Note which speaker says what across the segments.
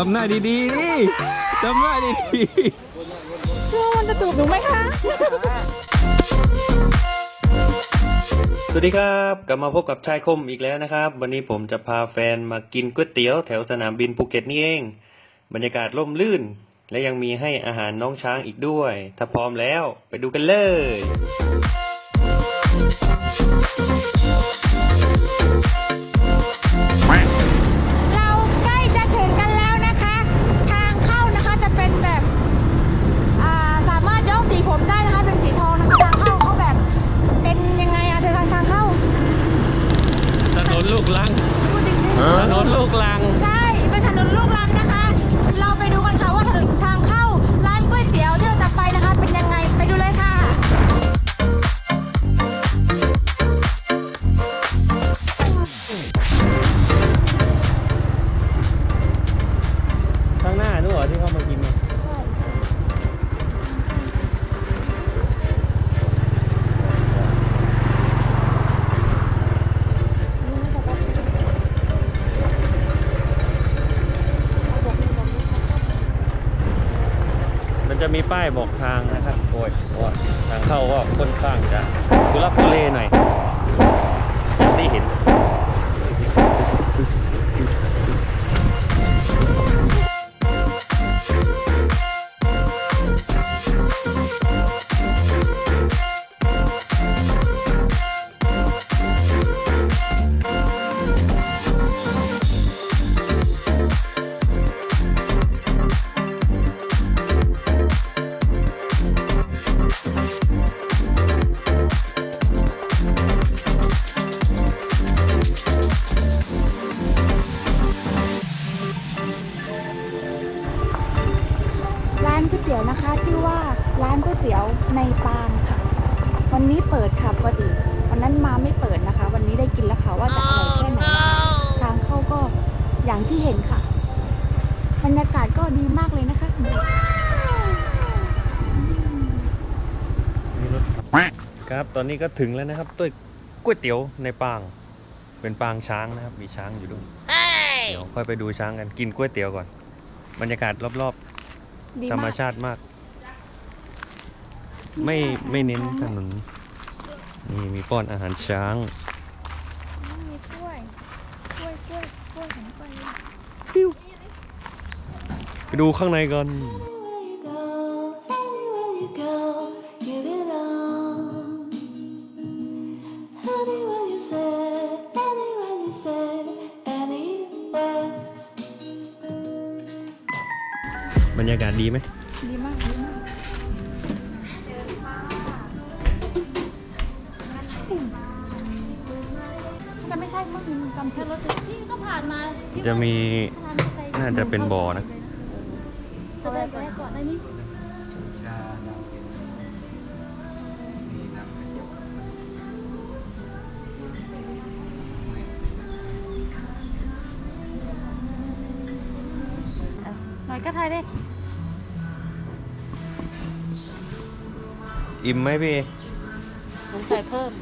Speaker 1: ทำหน้าดีๆดิทำหน้าดี
Speaker 2: มันจะจูบหนูไหมคะ
Speaker 1: ๆสวัสดีครับกลับมาพบกับชายคมอีกแล้วนะครับ วันนี้ผมจะพาแฟนมากินก๋วยเตี๋ยวแถวสนามบินภูเก็ตนี่เอง บรรยากาศร่มรื่น และยังมีให้อาหารน้องช้างอีกด้วย ถ้าพร้อมแล้วไปดูกันเลย
Speaker 2: จะมีป้าย
Speaker 1: บอกทางนะครับโอ้ยโอ้ยทางเข้าก็ค่อนข้างจะทุลักทุเลหน่อยอย่างที่เห็น
Speaker 2: แล้วค่ะว่าจะอร่อยแค่ไหนนะคะทางเข้าก็อย่างที่เห็นค่ะ บรรยากาศก็ดีมากเลยนะคะ
Speaker 1: มีรถครับตอนนี้ก็ถึงแล้วนะครับด้วยก๋วยเตี๋ยวในปาง เป็นปางช้างนะครับ มีช้างอยู่ด้วยเดี๋ยวค่อยไปดูช้างกันกินก๋วยเตี๋ยวก่อน บรรยากาศรอบ
Speaker 2: ดี
Speaker 1: ๆ ธรรม
Speaker 2: มาก
Speaker 1: ชาติมาก ไม่ไม่เน้นถนนนี่มีป้อนอาหารช้าง
Speaker 2: มีกล้วย กล้วยกล้วยกล้วยเห็นกล้วยเลย
Speaker 1: ไป ดูข้างในกัน
Speaker 3: Anywhere you go, anywhere you go, you belong. Anywhere you say, anywhere you say, anywhere.
Speaker 1: บรรยากาศดีไหม
Speaker 2: ดีมากดีมากแต่ไม่ใช่เมื่อกี้จำเพื่อนรถพี่ก็ผ่านมา
Speaker 1: จะมีน่าจะเป็นบ่อนะ
Speaker 2: จะไปไปก่อนได้นี่หน่อยก็ทายด้
Speaker 1: อิ่มไหมพี่
Speaker 2: ผมใส่เพิ่ม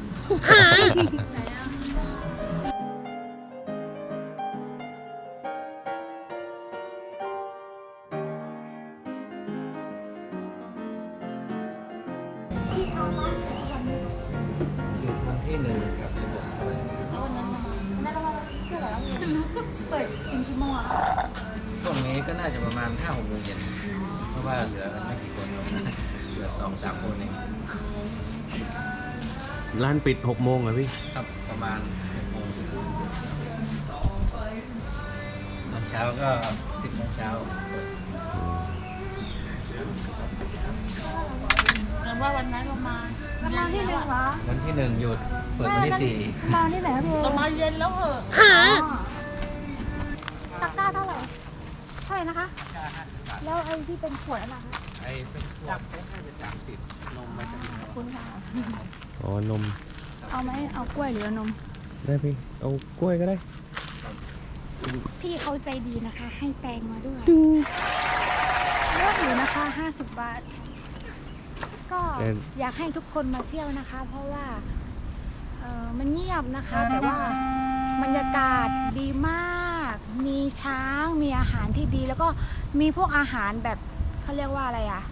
Speaker 4: หยุดวันที่หนึ่งกับสิบหก
Speaker 2: เปิดเป็นชั่วโมงอะ
Speaker 4: ช่วงนี้ก็น่าจะประมาณห้าหกโมงเย็นเพราะว่าเหลือกันไม่กี่คนเหลือสองสามคนเอง
Speaker 1: ร้านปิดหกโมงเหรอพี่
Speaker 4: ครับประมาณหกโมงตอนเช้าก็สิบโมงเช้า
Speaker 2: แต่ ว่าวันนั้นเรามาเรามาที่หนึ่งเหรอ
Speaker 4: วันที่หนึ่งหยุด เปิดวันที่สี่
Speaker 2: มาที่ไหนครับพี่เรามาเย็นแล้วเหอะตะกร้าเท่าไหร่ เท่าไหร่นะคะ แล้วไอ้ที่เป็นขวดอะไรคะ
Speaker 4: ไอ้เป็นพวกน่าจะสามสิบนมมันจะมี
Speaker 2: ขอบคุณค่ะ
Speaker 1: อ๋อนม
Speaker 2: เอาไหมเอากล้วยหรือเอานม
Speaker 1: ได้พี่ เอากล้วยก็ได้
Speaker 2: พี่เขาใจดีนะคะ ให้แตงมาด้วยเลือกอยู่นะคะ 50 บาท ก็
Speaker 1: เอ่อ
Speaker 2: อยากให้ทุกคนมาเที่ยวนะคะ เพราะว่าเออมันเงียบนะคะ แต่ว่าบรรยากาศดีมาก มีช้างช้างมีอาหารที่ดี แล้วก็มีพวกอาหารแบบเขาเรียกว่าอะไรอะ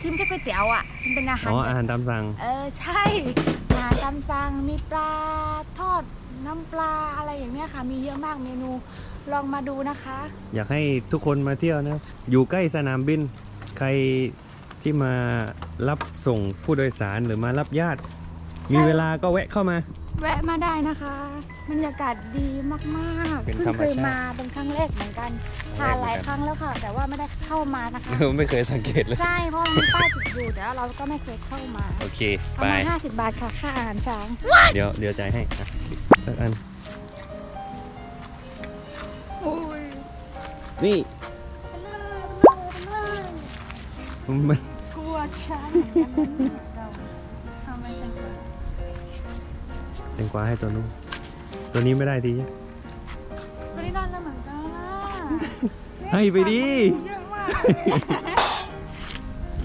Speaker 2: ที่ไม่ใช่ก๋วยเตี๋ยวอะมันเป็นอาหาร
Speaker 1: อ๋อ
Speaker 2: แบบ
Speaker 1: อาหารตามสั่ง
Speaker 2: เออใช่อาหารตามสั่งมีปลาทอดน้ำปลาอะไรอย่างเนี้ยค่ะ มีเยอะมากเมนูลองมาดูนะคะ
Speaker 1: อยากให้ทุกคนมาเที่ยวนะอยู่ใกล้สนามบิน ใคร ที่มารับส่งผู้โดยสารหรือมารับญาติ มีเวลาก็แวะเข้ามา
Speaker 2: แวะมาได้นะคะบรรยากาศดีมากๆ
Speaker 1: เป็น
Speaker 2: เพิ่ง
Speaker 1: ธรรม
Speaker 2: เคย
Speaker 1: ชาติ
Speaker 2: มาเป็นครั้งแรกเหมือนกัน
Speaker 1: ครั้
Speaker 2: ผ่างน
Speaker 1: แรกเหมือนกัน
Speaker 2: หลายครั้งแล้วค่ะ แต่ว่าไม่ได้เข้ามานะคะ
Speaker 1: ไม่เคยสังเกตเลย
Speaker 2: ใช่เพราะมันมีป้ายติดอยู่แต่ว่าเราก็ไม่เคยเข้ามา
Speaker 1: โอเค
Speaker 2: ประ
Speaker 1: ไป
Speaker 2: มาณ50 บาทค่ะค่าอาหารช้าง
Speaker 1: เดี๋ยวเดี๋ยวจ่ายให้อะสักอัน
Speaker 2: อุ้ย
Speaker 1: นี่
Speaker 2: ไปเลยไปเลยไปเลย
Speaker 1: มัน
Speaker 2: กลัวช้างเหมือนกันนะเราทำไมจังเลย
Speaker 1: แตงกวาให้ตัวนู้นตัวนี้ไม่ได้ทีใช่
Speaker 2: ไม่ได้นอนแล้วเหมือนกันอะ
Speaker 1: ให้ไปดิ
Speaker 2: เยอะมากเลย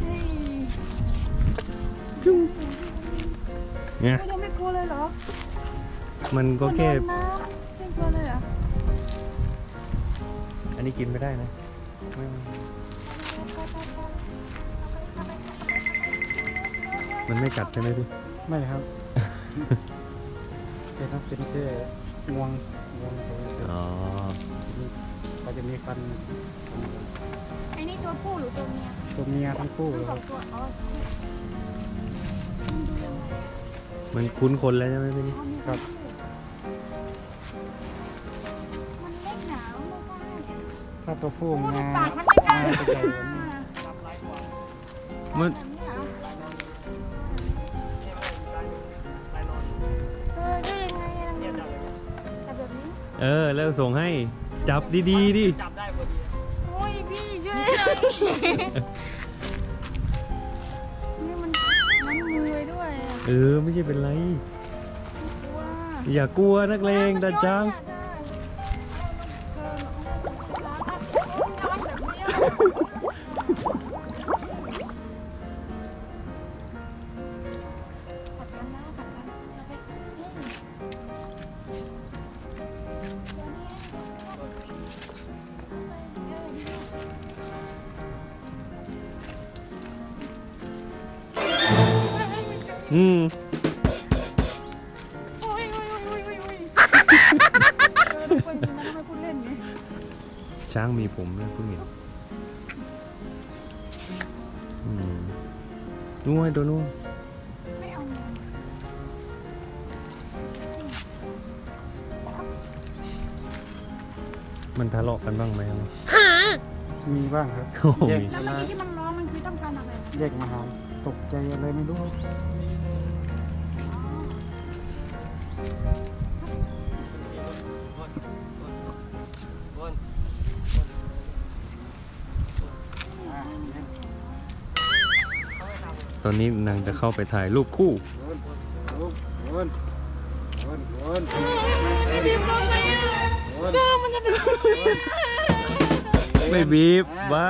Speaker 2: เฮ้ย
Speaker 1: เนี่ย
Speaker 2: ไม่ได้ไม่กลัวเลยเหรอ
Speaker 1: มันก็แค่
Speaker 2: มันโดนน้ำไม่กลัวเลยเหรอ
Speaker 1: อันนี้กินไม่ได้นะไม่ มันไม่กัดใช่ไหมพี่
Speaker 5: ไม่ครับเป็นครับเป็นแค่งวงงวงตัวเดียว
Speaker 1: อ๋อ
Speaker 5: ก็จะมีฟัน
Speaker 2: ไอ้นี่ตัวผู้หรือตัวเมีย
Speaker 5: ตัวเมียทั้งคู่
Speaker 2: ทั้ง
Speaker 5: เลย
Speaker 2: ส
Speaker 5: ค
Speaker 2: อ
Speaker 5: รั
Speaker 2: ง
Speaker 5: บ
Speaker 2: ตัวอ๋อ
Speaker 1: มันคุ้นคนแล้วใช่ไหมพี่นี่
Speaker 2: อ๋อมีตัวผู้มันเล็กหนาวไม่กล้าเนี่ย
Speaker 5: ถ้าตัวผู้
Speaker 2: โอ้
Speaker 5: มา
Speaker 2: ในปากมันไม่กล้า
Speaker 5: มาตัวใหญ่กว่านี้
Speaker 2: เออ แล้
Speaker 1: วส่งให้จับดีๆดิ
Speaker 2: โอ้ยพี่ช่วยหน่อยนี่มันมันมือไปด้วยอะ
Speaker 1: เออ ไม่ใช่เป็นไร
Speaker 2: กลัว
Speaker 1: อย่ากลัวนักเลงตาจัง
Speaker 2: ผัด
Speaker 1: อืม
Speaker 2: โอ้ยโอ้ยโอ้ยโอ้ยโอ้ยโอ้ยเออเราไปมันทำไมพูดเล่นไง
Speaker 1: ช้างมีผมด้วยเพิ่งเห็นอืมนู้นไอ้ตัวนู้น
Speaker 2: ไม่เอาเงิน
Speaker 1: มันทะเลาะกันบ้างไหมครับ
Speaker 5: มีบ้างครับ
Speaker 1: โอ้โห
Speaker 5: แยก
Speaker 1: มี
Speaker 2: แล้ว
Speaker 5: มา
Speaker 2: เมื่อกี้ที่มันร้องมันคือต้องการอะไร
Speaker 5: แยกมาหาตกใจอะไรไม่รู้
Speaker 1: ตอนนี้นางจะเข้าไปถ่ายรูปคู่
Speaker 5: วนวนวนวน
Speaker 2: ไม่บีบโดนไหมอะ
Speaker 5: วน
Speaker 2: เออมันจะเป็น
Speaker 1: ไม่บีบบ้า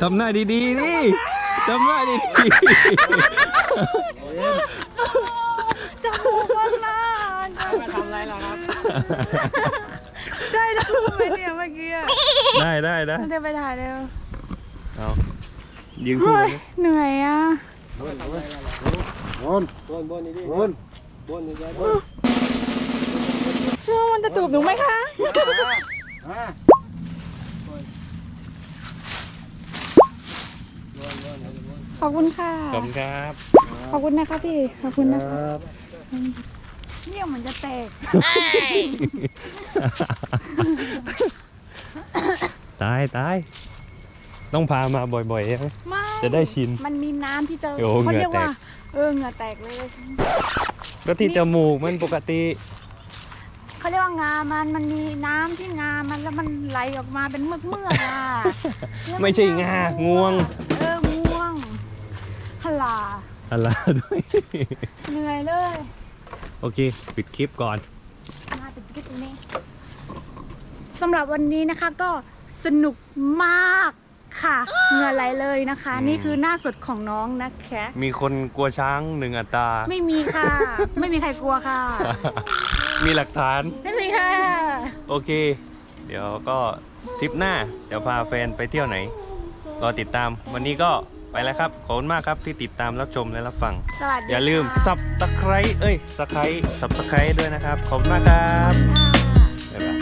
Speaker 1: ทำหน้าดีๆดิทำหน้าดี
Speaker 2: จมูกมันล่ะมาทำอะไรล่ะครับ ได้แล้วทำไมเนี่ยเมื่อกี้อะ
Speaker 1: ๆได้ได้ได้
Speaker 2: เดี๋ยวไปถ่ายเร็ว
Speaker 1: เอา ยืนคู่
Speaker 2: เฮ้
Speaker 1: กั
Speaker 2: ย
Speaker 1: นดิ
Speaker 2: เหนื่อยอะ
Speaker 5: วนวนวนวน
Speaker 2: เออมันจะจูบหนูไหมคะ
Speaker 5: มา
Speaker 2: ขอบคุณค่ะ
Speaker 1: ขอบคุณครับ
Speaker 2: ขอบคุณนะคะพี่ ขอบคุณ
Speaker 5: ค
Speaker 2: นะ
Speaker 5: รั
Speaker 2: คะ
Speaker 5: บ
Speaker 2: เนี่ยเหมือนจะแตก
Speaker 1: ตายตาย ต้องพามาบ่อยๆใช่ไหม
Speaker 2: ไม่
Speaker 1: จะได้ชิน
Speaker 2: มันมีน้ำที่เจอ
Speaker 1: โอ้
Speaker 2: เขาเรียก
Speaker 1: เหงื่อแตก
Speaker 2: ว่า เออเหงื่อแตกเลย
Speaker 1: ก็ที่จมูกมันปกติ
Speaker 2: เขาเรียกว่างามันมันมีน้ำที่งามันแล้วมันไหลออกมาเป็นเมือกเมือกๆอะ
Speaker 1: ไม่ใช่งางวง
Speaker 2: เออ ง่วงฮลา
Speaker 1: อะไรด้วย
Speaker 2: เหนื่อยเลย
Speaker 1: โอเค ปิดคลิปก่อน
Speaker 2: มาเป็นกิ๊กตรงนี้สำหรับวันนี้นะคะก็สนุกมาก ค่ะเหงื่อไหลเลยนะคะ
Speaker 1: อืม
Speaker 2: นี่คือหน้าสดของน้องนะคะ
Speaker 1: มีคนกลัวช้างหนึ่งอัตรา
Speaker 2: ไม่มีค่ะ ไม่มีใครกลัวค่ะ
Speaker 1: มีหลักฐาน
Speaker 2: ไม่มีค่ะ
Speaker 1: โอเค เดี๋ยวก็ทริปหน้า เดี๋ยวพาแฟนไปเที่ยวไหน รอติดตาม วันนี้ก็ไปแล้วครับ ขอบคุณมากครับที่ติดตามรับชมและรับฟัง
Speaker 2: สวัสดี
Speaker 1: อย่าลืม
Speaker 2: ค่ะ
Speaker 1: สับตะไคร้เอ้ยสไคร้สับตะไคร้ด้วยนะครับ ขอบคุณมากครับ
Speaker 2: ค่ะ